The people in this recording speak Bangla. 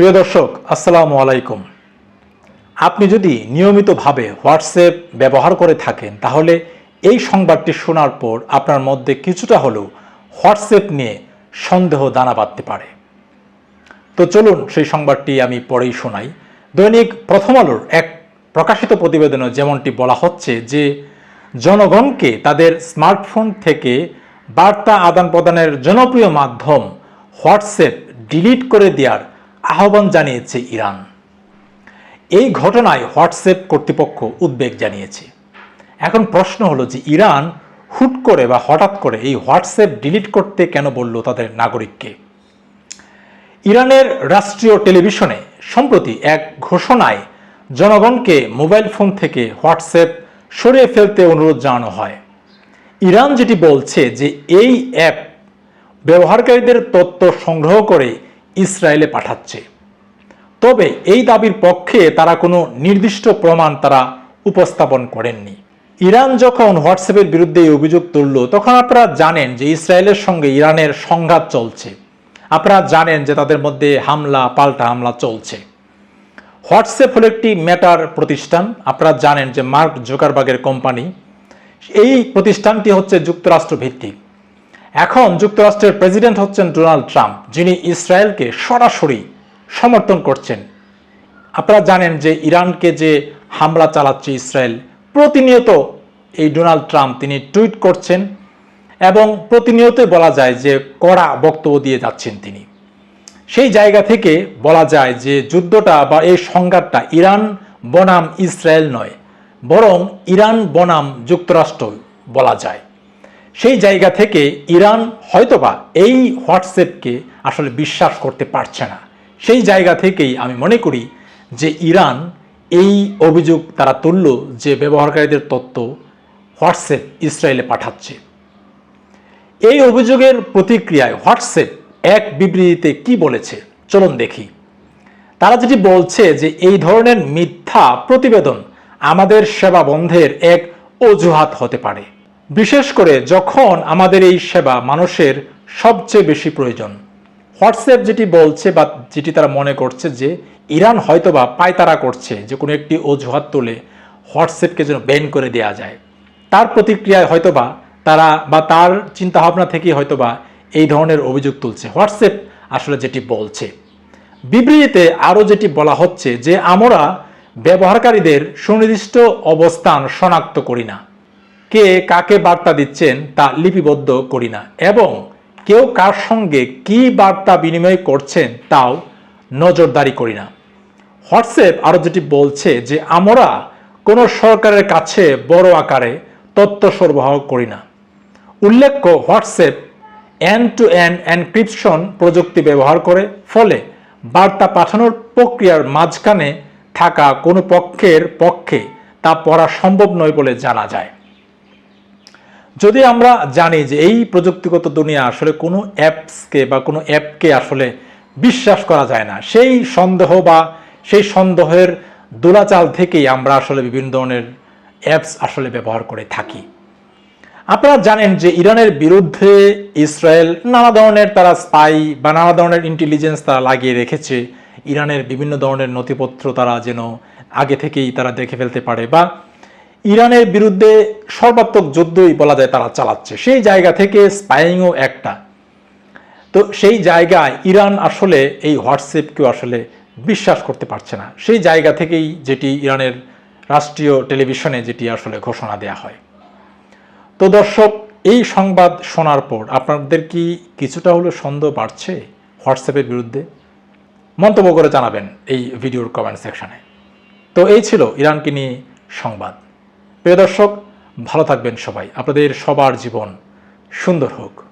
প্রিয় দর্শক, আসসালামু আলাইকুম। আপনি যদি নিয়মিতভাবে হোয়াটসঅ্যাপ ব্যবহার করে থাকেন, তাহলে এই সংবাদটি শোনার পর আপনার মধ্যে কিছুটা হলেও হোয়াটসঅ্যাপ নিয়ে সন্দেহ দানা বাঁধতে পারে। তো চলুন সেই সংবাদটি আমি পরেই শোনাই। দৈনিক প্রথম আলোর এক প্রকাশিত প্রতিবেদনে যেমনটি বলা হচ্ছে যে, জনগণকে তাদের স্মার্টফোন থেকে বার্তা আদান প্রদানের জনপ্রিয় মাধ্যম হোয়াটসঅ্যাপ ডিলিট করে দেওয়ার আহ্বান জানিয়েছে ইরান। এই ঘটনায় হোয়াটসঅ্যাপ কর্তৃপক্ষ উদ্বেগ জানিয়েছে। এখন প্রশ্ন হলো যে ইরান হুট করে বা হঠাৎ করে এই হোয়াটসঅ্যাপ ডিলিট করতে কেন বলল তাদের নাগরিককে? ইরানের রাষ্ট্রীয় টেলিভিশনে সম্প্রতি এক ঘোষণায় জনগণকে মোবাইল ফোন থেকে হোয়াটসঅ্যাপ সরিয়ে ফেলতে অনুরোধ জানানো হয়। ইরান যেটি বলছে যে এই অ্যাপ ব্যবহারকারীদের তথ্য সংগ্রহ করে ইসরায়েলে পাঠাচ্ছে। তবে এই দাবির পক্ষে তারা কোনো নির্দিষ্ট প্রমাণ তারা উপস্থাপন করেননি। ইরান যখন হোয়াটসঅ্যাপের বিরুদ্ধে এই অভিযোগ তুলল, তখন আপনারা জানেন যে ইসরায়েলের সঙ্গে ইরানের সংঘাত চলছে। আপনারা জানেন যে তাদের মধ্যে হামলা, পাল্টা হামলা চলছে। হোয়াটসঅ্যাপ হলো একটি ম্যাটার প্রতিষ্ঠান। আপনারা জানেন যে মার্ক জোকারবাগের কোম্পানি। এই প্রতিষ্ঠানটি হচ্ছে যুক্তরাষ্ট্র ভিত্তিক এখন যুক্তরাষ্ট্রের প্রেসিডেন্ট হচ্ছেন ডোনাল্ড ট্রাম্প, যিনি ইসরায়েলকে সরাসরি সমর্থন করছেন। আপনারা জানেন যে ইরানকে যে হামলা চালাচ্ছে ইসরায়েল, প্রতিনিয়ত এই ডোনাল্ড ট্রাম্প তিনি টুইট করছেন এবং প্রতিনিয়তই বলা যায় যে কড়া বক্তব্য দিয়ে যাচ্ছেন তিনি। সেই জায়গা থেকে বলা যায় যে যুদ্ধটা বা এই সংঘাতটা ইরান বনাম ইসরায়েল নয়, বরং ইরান বনাম যুক্তরাষ্ট্র বলা যায়। সেই জায়গা থেকে ইরান হয়তোবা এই হোয়াটসঅ্যাপকে আসলে বিশ্বাস করতে পারছে না। সেই জায়গা থেকেই আমি মনে করি যে ইরান এই অভিযোগ তারা তুলল যে ব্যবহারকারীদের তথ্য হোয়াটসঅ্যাপ ইসরায়েলে পাঠাচ্ছে। এই অভিযোগের প্রতিক্রিয়ায় হোয়াটসঅ্যাপ এক বিবৃতিতে কি বলেছে চলুন দেখি। তারা যেটি বলছে যে এই ধরনের মিথ্যা প্রতিবেদন আমাদের সেবা বন্ধের এক অজুহাত হতে পারে। বিশেষ করে যখন আমাদের এই সেবা মানুষের সবচেয়ে বেশি প্রয়োজন। হোয়াটসঅ্যাপ যেটি বলছে বা যেটি তারা মনে করছে যে ইরান হয়তোবা পায়তারা করছে যে কোনো একটি অজুহাত তুলে হোয়াটসঅ্যাপকে যেন ব্যান করে দেওয়া যায়। তার প্রতিক্রিয়ায় হয়তোবা তারা বা তার চিন্তাভাবনা থেকেই হয়তোবা এই ধরনের অভিযোগ তুলছে। হোয়াটসঅ্যাপ আসলে যেটি বলছে। বিবৃতিতে আরও যেটি বলা হচ্ছে যে আমরা ব্যবহারকারীদের সুনির্দিষ্ট অবস্থান শনাক্ত করি না। কে কাকে বার্তা দিচ্ছেন তা লিপিবদ্ধ করি না। এবং কেউ কার সঙ্গে কি বার্তা বিনিময় করছেন তাও নজরদারি করি না। হোয়াটসঅ্যাপ আরও যেটি বলছে যে আমরা কোনো সরকারের কাছে বড় আকারে তথ্য সরবরাহ করি না। উল্লেখ্য WhatsApp end to end encryption প্রযুক্তি ব্যবহার করে, ফলে বার্তা পাঠানোর প্রক্রিয়ার মাঝখানে থাকা কোনো পক্ষের পক্ষে তা পড়া সম্ভব নয় বলে জানা যায়। যদি আমরা জানি যে এই প্রযুক্তিগত দুনিয়া আসলে কোনো অ্যাপসকে বা কোনো অ্যাপকে আসলে বিশ্বাস করা যায় না, সেই সন্দেহ বা সেই সন্দেহের দোলাচাল থেকেই আমরা আসলে বিভিন্ন ধরনের অ্যাপস আসলে ব্যবহার করে থাকি। আপনারা জানেন যে ইরানের বিরুদ্ধে ইসরায়েল নানা ধরনের তারা স্পাই বা নানা ধরনের ইন্টেলিজেন্স তারা লাগিয়ে রেখেছে। ইরানের বিভিন্ন ধরনের নথিপত্র তারা যেন আগে থেকেই তারা দেখে ফেলতে পারে বা ইরানের বিরুদ্ধে সর্বাত্মক যুদ্ধই বলা যায় তারা চালাচ্ছে। সেই জায়গা থেকে স্পাইংও একটা। তো সেই জায়গায় ইরান আসলে এই হোয়াটসঅ্যাপকেও আসলে বিশ্বাস করতে পারছে না। সেই জায়গা থেকেই যেটি ইরানের রাষ্ট্রীয় টেলিভিশনে যেটি আসলে ঘোষণা দেয়া হয়। তো দর্শক, এই সংবাদ শোনার পর আপনাদের কি কিছুটা হলেও সন্দেহ বাড়ছে হোয়াটসঅ্যাপের বিরুদ্ধে? মন্তব্য করে জানাবেন এই ভিডিওর কমেন্ট সেকশনে। তো এই ছিল ইরানকে নিয়ে সংবাদ। প্রিয় দর্শক ভালো থাকবেন সবাই। আপনাদের সবার জীবন সুন্দর হোক।